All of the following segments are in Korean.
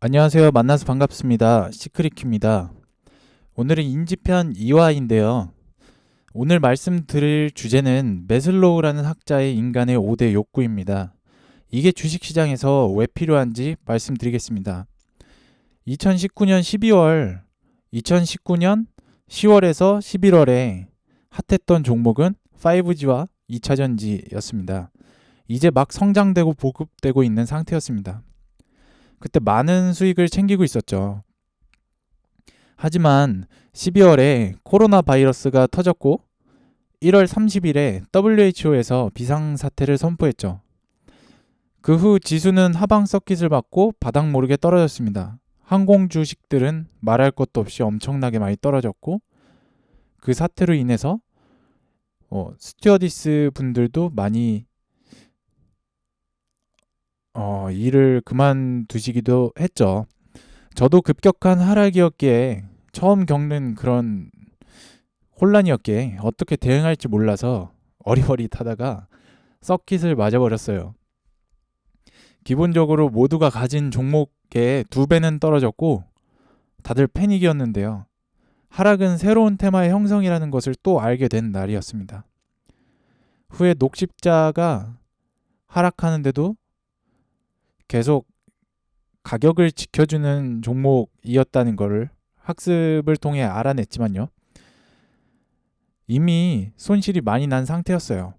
안녕하세요. 만나서 반갑습니다. 시크릿입니다. 오늘은 인지편 2화인데요. 오늘 말씀드릴 주제는 메슬로우라는 학자의 인간의 5대 욕구입니다. 이게 주식시장에서 왜 필요한지 말씀드리겠습니다. 2019년 12월, 2019년 10월에서 11월에 핫했던 종목은 5G와 2차전지였습니다. 이제 막 성장되고 보급되고 있는 상태였습니다. 그때 많은 수익을 챙기고 있었죠. 하지만 12월에 코로나 바이러스가 터졌고 1월 30일에 WHO에서 비상사태를 선포했죠. 그 후 지수는 하방 서킷을 받고 바닥 모르게 떨어졌습니다. 항공 주식들은 말할 것도 없이 엄청나게 많이 떨어졌고 그 사태로 인해서 어, 스튜어디스 분들도 많이 어, 일을 그만두시기도 했죠. 저도 급격한 하락이었기에 처음 겪는 그런 혼란이었기에 어떻게 대응할지 몰라서 어리버리 타다가 서킷을 맞아버렸어요. 기본적으로 모두가 가진 종목의 두 배는 떨어졌고 다들 패닉이었는데요. 하락은 새로운 테마의 형성이라는 것을 또 알게 된 날이었습니다. 후에 녹십자가 하락하는데도 계속 가격을 지켜주는 종목이었다는 것을 학습을 통해 알아냈지만요. 이미 손실이 많이 난 상태였어요.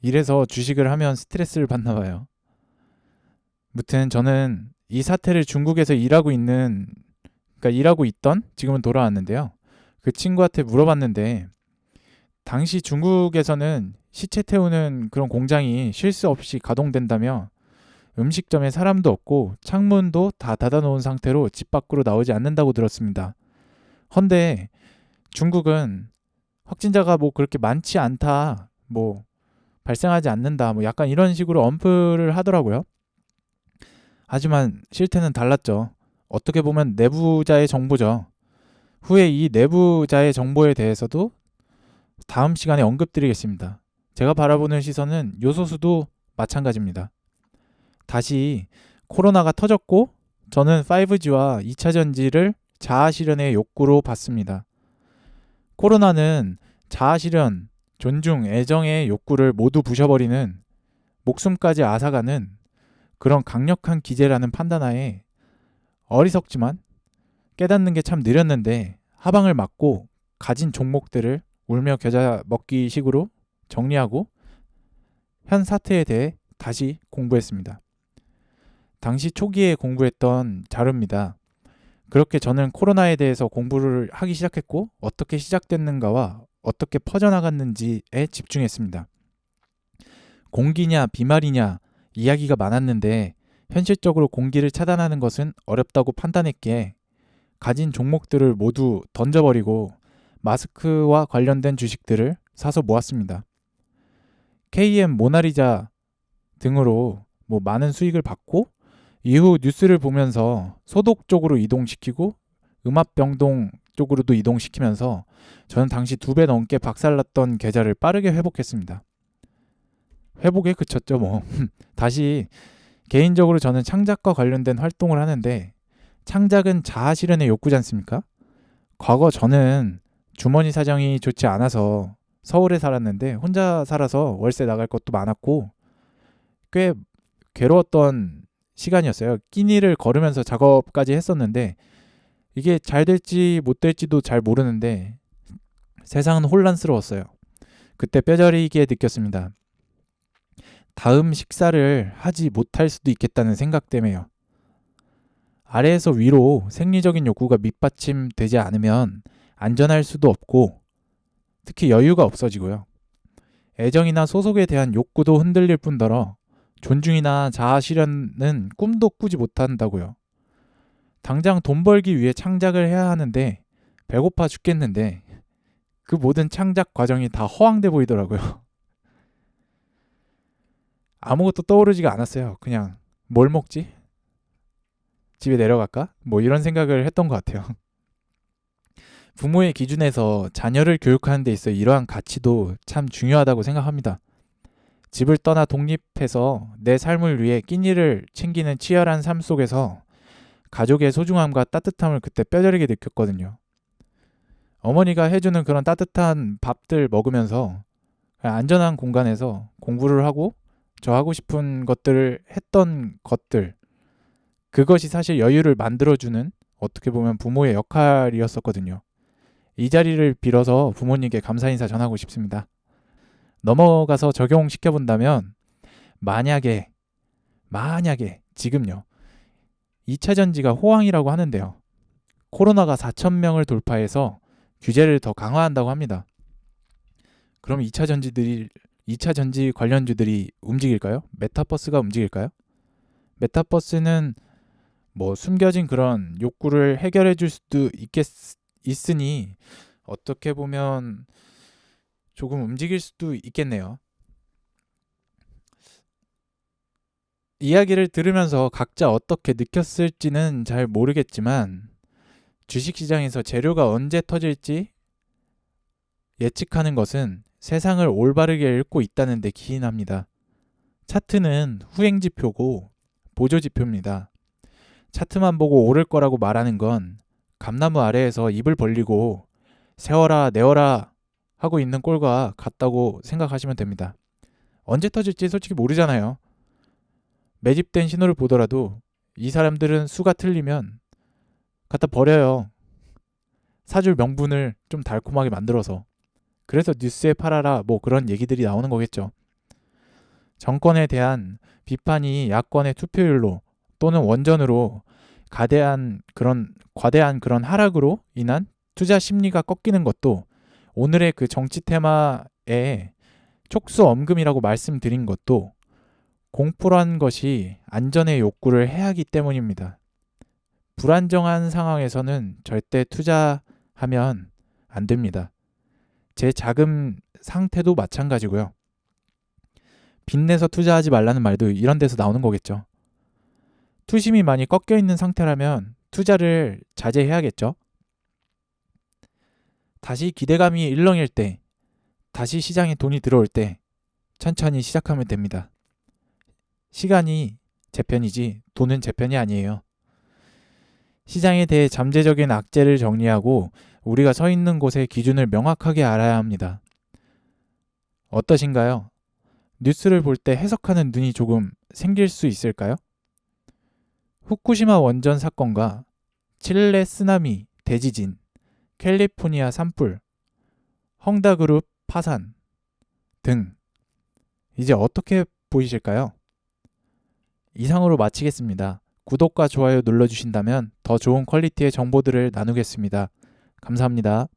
이래서 주식을 하면 스트레스를 받나 봐요. 무튼 저는 이 사태를 중국에서 일하고 있는 그러니까 일하고 있던 지금은 돌아왔는데요. 그 친구한테 물어봤는데 당시 중국에서는 시체 태우는 그런 공장이 실수 없이 가동된다며 음식점에 사람도 없고 창문도 다 닫아놓은 상태로 집 밖으로 나오지 않는다고 들었습니다. 헌데 중국은 확진자가 뭐 그렇게 많지 않다, 뭐 발생하지 않는다, 뭐 약간 이런 식으로 언플을 하더라고요. 하지만 실태는 달랐죠. 어떻게 보면 내부자의 정보죠. 후에 이 내부자의 정보에 대해서도 다음 시간에 언급드리겠습니다. 제가 바라보는 시선은 요소수도 마찬가지입니다. 다시 코로나가 터졌고 저는 5G와 2차 전지를 자아 실현의 욕구로 봤습니다. 코로나는 자아 실현, 존중, 애정의 욕구를 모두 부셔버리는 목숨까지 앗아가는 그런 강력한 기제라는 판단하에 어리석지만 깨닫는 게 참 느렸는데 하방을 맞고 가진 종목들을 울며 겨자 먹기 식으로 정리하고 현 사태에 대해 다시 공부했습니다. 당시 초기에 공부했던 자료입니다. 그렇게 저는 코로나에 대해서 공부를 하기 시작했고 어떻게 시작됐는가와 어떻게 퍼져나갔는지에 집중했습니다. 공기냐 비말이냐 이야기가 많았는데 현실적으로 공기를 차단하는 것은 어렵다고 판단했기에 가진 종목들을 모두 던져버리고 마스크와 관련된 주식들을 사서 모았습니다. KM 모나리자 등으로 뭐 많은 수익을 받고 이후 뉴스를 보면서 소독 쪽으로 이동시키고 음압병동 쪽으로도 이동시키면서 저는 당시 두 배 넘게 박살났던 계좌를 빠르게 회복했습니다. 회복에 그쳤죠 뭐. 다시 개인적으로 저는 창작과 관련된 활동을 하는데 창작은 자아 실현의 욕구지 않습니까? 과거 저는 주머니 사정이 좋지 않아서 서울에 살았는데 혼자 살아서 월세 나갈 것도 많았고 꽤 괴로웠던 시간이었어요. 끼니를 걸으면서 작업까지 했었는데 이게 잘 될지 못 될지도 잘 모르는데 세상은 혼란스러웠어요. 그때 뼈저리게 느꼈습니다. 다음 식사를 하지 못할 수도 있겠다는 생각 때문에요. 아래에서 위로 생리적인 욕구가 밑받침되지 않으면 안전할 수도 없고 특히 여유가 없어지고요. 애정이나 소속에 대한 욕구도 흔들릴 뿐더러 존중이나 자아 실현은 꿈도 꾸지 못한다고요. 당장 돈 벌기 위해 창작을 해야 하는데 배고파 죽겠는데 그 모든 창작 과정이 다 허황돼 보이더라고요. 아무것도 떠오르지가 않았어요. 그냥 뭘 먹지? 집에 내려갈까? 뭐 이런 생각을 했던 것 같아요. 부모의 기준에서 자녀를 교육하는 데 있어 이러한 가치도 참 중요하다고 생각합니다. 집을 떠나 독립해서 내 삶을 위해 끼니를 챙기는 치열한 삶 속에서 가족의 소중함과 따뜻함을 그때 뼈저리게 느꼈거든요. 어머니가 해주는 그런 따뜻한 밥들 먹으면서 안전한 공간에서 공부를 하고 저 하고 싶은 것들을 했던 것들 그것이 사실 여유를 만들어주는 어떻게 보면 부모의 역할이었었거든요. 이 자리를 빌어서 부모님께 감사 인사 전하고 싶습니다. 넘어가서 적용시켜 본다면 만약에 만약에 지금요 2차 전지가 호황이라고 하는데요. 코로나가 4천 명을 돌파해서 규제를 더 강화한다고 합니다. 그럼 2차 전지들이 2차 전지 관련주들이 움직일까요? 메타버스가 움직일까요? 메타버스는 뭐 숨겨진 그런 욕구를 해결해 줄 수도 있겠 있으니 어떻게 보면 조금 움직일 수도 있겠네요. 이야기를 들으면서 각자 어떻게 느꼈을지는 잘 모르겠지만 주식시장에서 재료가 언제 터질지 예측하는 것은 세상을 올바르게 읽고 있다는 데 기인합니다. 차트는 후행 지표고 보조 지표입니다. 차트만 보고 오를 거라고 말하는 건 감나무 아래에서 입을 벌리고 세워라 내어라 하고 있는 꼴과 같다고 생각하시면 됩니다. 언제 터질지 솔직히 모르잖아요. 매집된 신호를 보더라도 이 사람들은 수가 틀리면 갖다 버려요. 사줄 명분을 좀 달콤하게 만들어서. 그래서 뉴스에 팔아라 뭐 그런 얘기들이 나오는 거겠죠. 정권에 대한 비판이 야권의 투표율로 또는 원전으로 가대한 그런 과대한 그런 하락으로 인한 투자 심리가 꺾이는 것도 오늘의 그 정치 테마에 촉수 엄금이라고 말씀드린 것도 공포란 것이 안전의 욕구를 해하기 때문입니다. 불안정한 상황에서는 절대 투자하면 안 됩니다. 제 자금 상태도 마찬가지고요. 빚내서 투자하지 말라는 말도 이런 데서 나오는 거겠죠. 투심이 많이 꺾여 있는 상태라면 투자를 자제해야겠죠. 다시 기대감이 일렁일 때, 다시 시장에 돈이 들어올 때 천천히 시작하면 됩니다. 시간이 제 편이지 돈은 제 편이 아니에요. 시장에 대해 잠재적인 악재를 정리하고 우리가 서 있는 곳의 기준을 명확하게 알아야 합니다. 어떠신가요? 뉴스를 볼 때 해석하는 눈이 조금 생길 수 있을까요? 후쿠시마 원전 사건과 칠레 쓰나미, 대지진, 캘리포니아 산불, 헝다그룹 파산 등 이제 어떻게 보이실까요? 이상으로 마치겠습니다. 구독과 좋아요 눌러주신다면 더 좋은 퀄리티의 정보들을 나누겠습니다. 감사합니다.